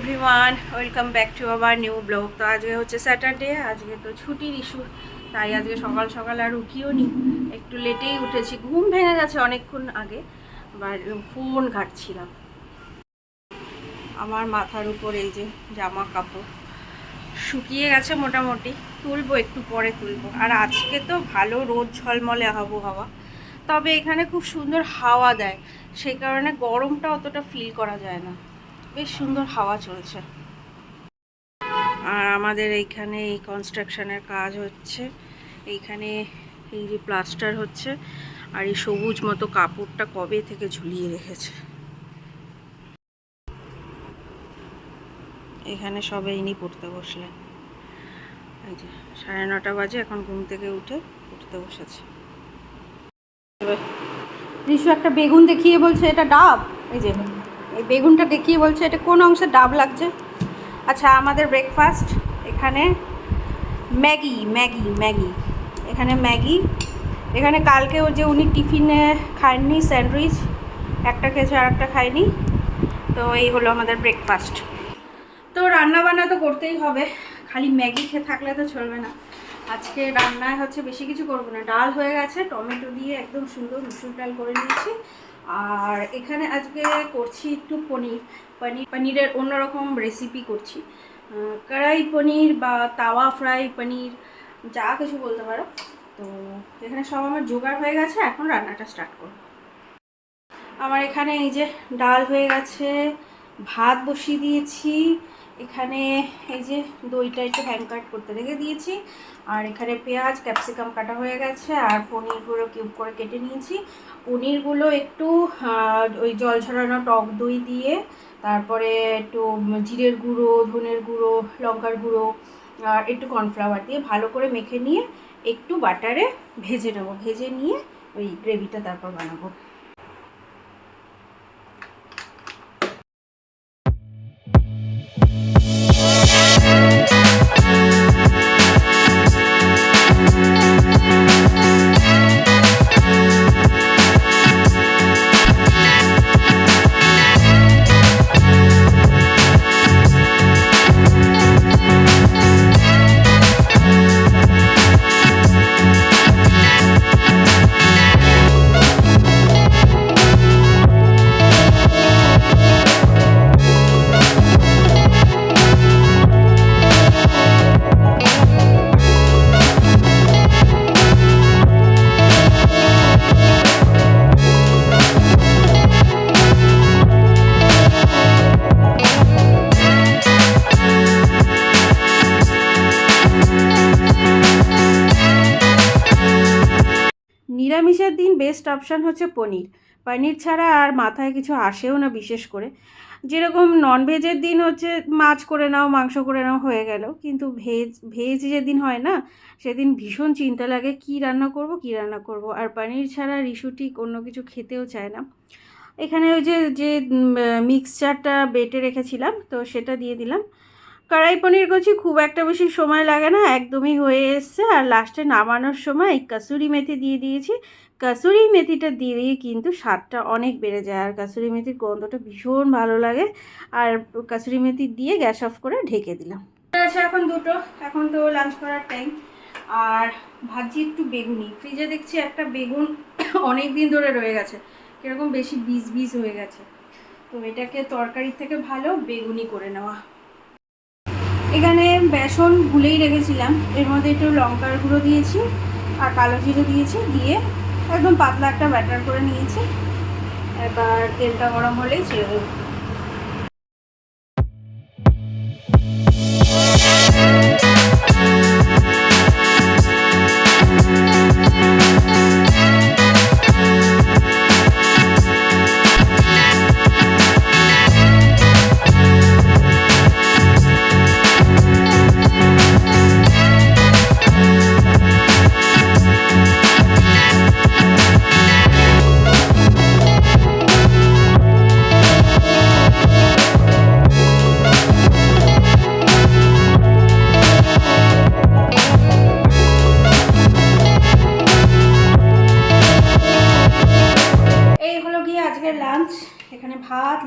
Everyone welcome back to our new blog তো আজকে হচ্ছে স্যাটারডে আজকে তো ছুটির ইস্যু তাই আজকে সকাল সকাল আর উঠিও নি। একটু লেটেই উঠেছি, ঘুম ভেঙে গেছে অনেকক্ষণ আগে আবার ফোন ঘাটছিলাম। আমার মাথার উপর এই যে জামা কাপড় শুকিয়ে গেছে মোটামুটি, তুলবো একটু পরে তুলবো। আর আজকে তো ভালো রোদ ঝলমলে আবহাওয়া, তবে এখানে খুব সুন্দর হাওয়া দেয়, সেই কারণে গরমটা অতটা ফিল করা যায় না। বেশ সুন্দর হাওয়া চলছে। আর আমাদের এইখানে এই কনস্ট্রাকশনের কাজ হচ্ছে। এইখানে এই যে প্লাস্টার হচ্ছে আর এই সবুজ মতো কাপড়টা কবে থেকে ঝুলিয়ে রেখেছে। এখানে সবে ইনি পড়তে বসলেন। এই যে সাড়ে নটা বাজে, এখন ঘুম থেকে উঠে পড়তে বসেছে। একটা বেগুন দেখিয়ে বলছে, এটা ডাব? এই যে এই বেগুনটা দেখিয়ে বলছে, এটা কোন অংশে ডাব লাগছে? আচ্ছা আমাদের ব্রেকফাস্ট এখানে ম্যাগি ম্যাগি ম্যাগি, এখানে ম্যাগি, এখানে কালকে ও যে উনি টিফিনে খাননি স্যান্ডউইচ, একটা খেয়েছে আর একটা খায়নি, তো এই হলো আমাদের ব্রেকফাস্ট তো রান্না বান্না তো করতেই হবে, খালি ম্যাগি খেয়ে থাকলে তো চলবে না। আজকে রান্নায় হচ্ছে বেশি কিছু করব না, ডাল হয়ে গেছে, টমেটো দিয়ে একদম সুন্দর মুসুর ডাল করে নিয়েছি। আর এখানে আজকে করছি একটু পনির। পনির, পনিরের অন্যরকম রেসিপি করছি। কড়াই পনির বা তাওয়া ফ্রাই পনির, যা কিছু বলতে পারো। তো এখানে সব আমার জোগাড় হয়ে গেছে, এখন রান্নাটা স্টার্ট করব। আমার এখানে এই যে ডাল হয়ে গেছে, ভাত বসিয়ে দিয়েছি এখানে এই যে দইটা একটু হ্যাং কাট করতে রেখে দিয়েছি। আর এখানে পেঁয়াজ ক্যাপসিকাম কাটা হয়ে গেছে, আর পনিরগুলো কিউব করে কেটে নিয়েছি। পনিরগুলো একটু ওই জল ছড়ানো টক দই দিয়ে, তারপরে একটু জিরের গুঁড়ো, ধনের গুঁড়ো, লঙ্কার গুঁড়ো, আর একটু কর্নফ্লাওয়ার দিয়ে ভালো করে মেখে নিয়ে একটু বাটারে ভেজে নেব। ভেজে নিয়ে ওই গ্রেভিটা তারপর বানাবো। নিরামিষের দিন বেস্ট অপশান হচ্ছে পনির। পনির ছাড়া আর মাথায় কিছু আসেও না বিশেষ করে। যেরকম ননভেজের দিন হচ্ছে মাছ করে নাও, মাংস করে নাও হয়ে গেল। কিন্তু ভেজ ভেজ যেদিন হয় না, সেদিন ভীষণ চিন্তা লাগে কি রান্না করব, কি রান্না করব। আর পনির ছাড়া ঠিক অন্য কিছু খেতেও চায় না। এখানে ওই যে যে মিক্সচারটা বেটে রেখেছিলাম, তো সেটা দিয়ে দিলাম। কড়াই পনির করছি খুব একটা বেশি সময় লাগে না, একদমই হয়ে এসছে। আর লাস্টে নামানোর সময় কাসুরি মেথি দিয়ে দিয়েছি। কাসুরি মেথিটা দিলেই কিন্তু স্বাদটা অনেক বেড়ে যায়। আর কাসুরি মেথির গন্ধটা ভীষণ ভালো লাগে। আর কাসুরি মেথি দিয়ে গ্যাস অফ করে ঢেকে দিলাম। আছে এখন দুটো, এখন তো লাঞ্চ করার টাইম আর ভাজি একটু বেগুনি। ফ্রিজে দেখছি একটা বেগুন অনেক দিন ধরে রয়ে গেছে। কীরকম বেশি বীজ বীজ হয়ে গেছে। তো এটাকে তরকারির থেকে ভালো বেগুনি করে নেওয়া। এখানে বেসন ভুলেই রেখেছিলাম। এর মধ্যে একটু লঙ্কার গুঁড়ো দিয়েছি আর কালো জিরে দিয়েছি, দিয়ে একদম পাতলা একটা ব্যাটার করে নিয়েছি। এবার তেলটা গরম হলেই ছেড়ে দেবো।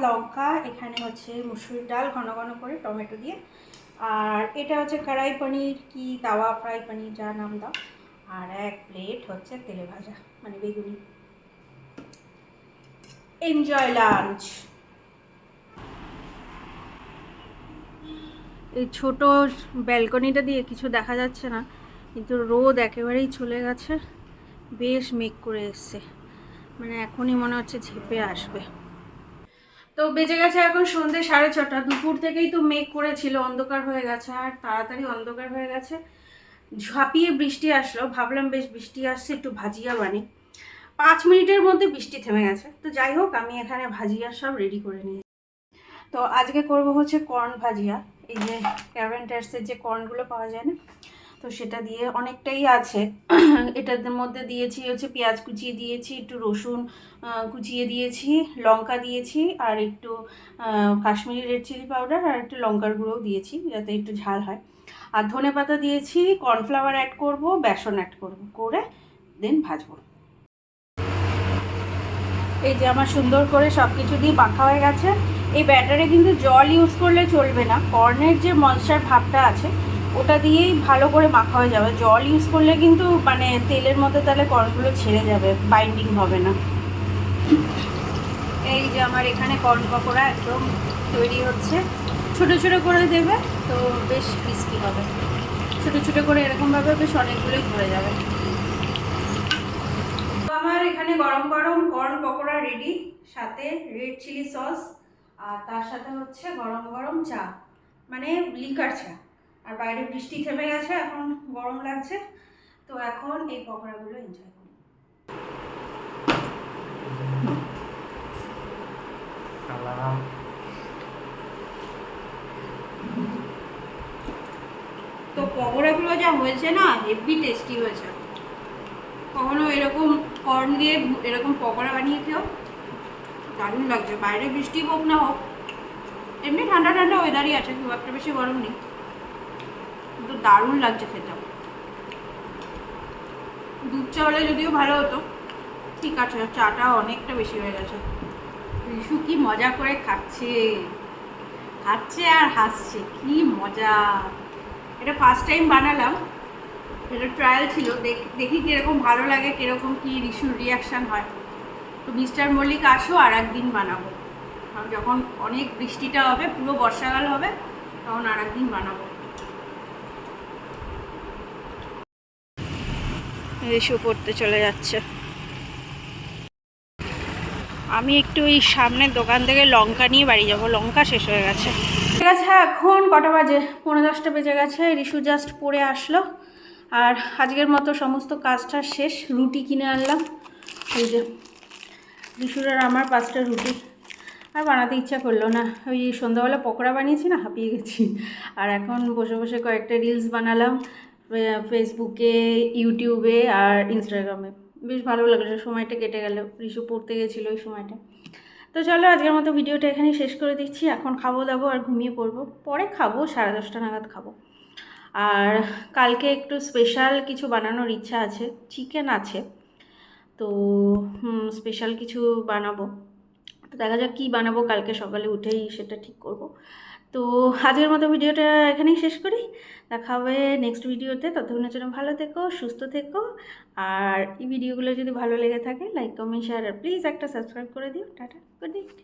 লঙ্কা, এখানে হচ্ছে মুসুর ডাল, ঘন ঘন করে টমেটো দিয়ে। আর এটা হচ্ছে কড়াই পনির কি তাওয়া ফ্রাই পনির, যা নাম দাও। আর এক প্লেট হচ্ছে তেলে ভাজা মানে বেগুনি। এনজয় লাঞ্চ এই ছোট ব্যালকনিটা দিয়ে কিছু দেখা যাচ্ছে না, কিন্তু রোদ একেবারেই চলে গেছে। বেশ মেঘ করে এসছে। মানে এখনই মনে হচ্ছে ঝেপে আসবে। তো বেজে গেছে এখন সন্ধে সাড়ে ছটা। দুপুর থেকেই তো মেঘ করেছিল, অন্ধকার হয়ে গেছে, আর তাড়াতাড়ি অন্ধকার হয়ে গেছে। ঝাঁপিয়ে বৃষ্টি আসলো, ভাবলাম বেশ বৃষ্টি আসছে, একটু ভাজিয়া বানি। পাঁচ মিনিটের মধ্যে বৃষ্টি থেমে গেছে। তো যাই হোক, আমি এখানে ভাজিয়া সব রেডি করে নিয়েছি। তো আজকে করব হচ্ছে কর্ন ভাজিয়া। এই যে ক্যারেন্টার্সের যে কর্নগুলো পাওয়া যায় না তো সেটা দিয়ে অনেকটাই আছে। এটার মধ্যে দিয়েছি হচ্ছে পেঁয়াজ কুচিয়ে দিয়েছি, একটু রসুন কুচিয়ে দিয়েছি, লঙ্কা দিয়েছি, আর একটু কাশ্মীরি রেড চিলি পাউডার আর একটু লঙ্কার গুঁড়োও দিয়েছি যাতে একটু ঝাল হয়। আর ধনে পাতা দিয়েছি, কর্নফ্লাওয়ার অ্যাড করব, বেসন অ্যাড করব, করে দেন ভাজবো। এই যে আমার সুন্দর করে সব কিছু দিয়ে পাখা হয়ে গেছে। এই ব্যাটারে কিন্তু জল ইউজ করলে চলবে না। কর্নের যে ময়শ্চার ভাবটা আছে ওটা দিয়েই ভালো করে মাখা হয়ে যাবে। জল ইউজ করলে কিন্তু মানে তেলের মধ্যে তাহলে কর্নগুলো ছেড়ে যাবে বাইন্ডিং হবে না। এই যে আমার এখানে কর্ন পকোড়া একদম তৈরি হচ্ছে। ছোট ছোট করে দেবে তো বেশ ক্রিস্পি হবে। ছোট ছোট করে এরকমভাবে বেশ অনেকগুলোই ধরে যাবে। তো আমার এখানে গরম গরম কর্ন পকোড়া রেডি সাথে রেড চিলি সস আর তার সাথে হচ্ছে গরম গরম চা মানে লিকার চা। আর বাইরে বৃষ্টি থেমে গেছে এখন গরম লাগছে। তো এখন এই পকোড়াগুলো এনজয় করি তো পকোড়াগুলো যা হয়েছে না হেভি টেস্টি হয়েছে। কখনো এরকম কর্ন দিয়ে এরকম পকোড়া বানিয়ে খেও দারুণ লাগছে। বাইরে বৃষ্টি হোক না হোক এমনি ঠান্ডা ঠান্ডা ওয়েদারই আছে খুব একটা বেশি গরম নেই। কিন্তু দারুণ লাগছে খেতে। দুধ চা হলে যদিও ভালো হতো, ঠিক আছে, চাটা অনেকটা বেশি হয়ে গেছে। রিশু কি মজা করে খাচ্ছে? খাচ্ছে আর হাসছে, কি মজা। এটা ফার্স্ট টাইম বানালাম, এটা ট্রায়াল ছিল, দেখ- কীরকম ভালো লাগে, কীরকম কী রিশুর রিয়াকশান হয়। তো মিস্টার মল্লিক, আসো আর একদিন বানাবো। যখন অনেক বৃষ্টিটা হবে, পুরো বর্ষাকাল হবে, তখন আর একদিন বানাবো। রিশু পড়তে চলে যাচ্ছে। আমি একটু ওই সামনের দোকান থেকে লঙ্কা নিয়ে বাড়ি যাব। লঙ্কা শেষ হয়ে গেছে। ঠিক আছে, এখন কটা বাজে? পনেরো দশটা বেজে গেছে। রিশু জাস্ট পরে আসলো। আর আজকের মতো সমস্ত কাজটা শেষ। রুটি কিনে আনলাম। এই যে রিশুর আর আমার পাঁচটা রুটি। আর বানাতে ইচ্ছা করল না। ওই সন্ধ্যাবেলা পকোড়া বানিয়েছি না, হাঁপিয়ে গেছি। আর এখন বসে বসে কয়েকটা রিলস বানালাম। ফেসবুকে ইউটিউবে আর ইনস্টাগ্রামে বেশ ভালো লাগল সময়টা কেটে গেল। রিশু পড়তে গেছিল ওই সময়টা। তো চলো, আজকের মতো ভিডিওটা এখানেই শেষ করে দিচ্ছি। এখন খাব, দাবো আর ঘুমিয়ে পড়ব। পরে খাব, সাড়ে দশটা নাগাদ খাব। আর কালকে একটু স্পেশাল কিছু বানানোর ইচ্ছা আছে। চিকেন আছে। তো স্পেশাল কিছু বানাবো। তো দেখা যাক কী বানাবো কালকে সকালে উঠেই সেটা ঠিক করব। তো আজকের মতো ভিডিওটা এখানেই শেষ করি। দেখা হবে নেক্সট ভিডিওতে। ততক্ষণের জন্য ভালো থেকো, সুস্থ থেকো। আর এই ভিডিওগুলো যদি ভালো লেগে থাকে লাইক কমেন্ট শেয়ার আর প্লিজ একটা সাবস্ক্রাইব করে দিও। Tata good night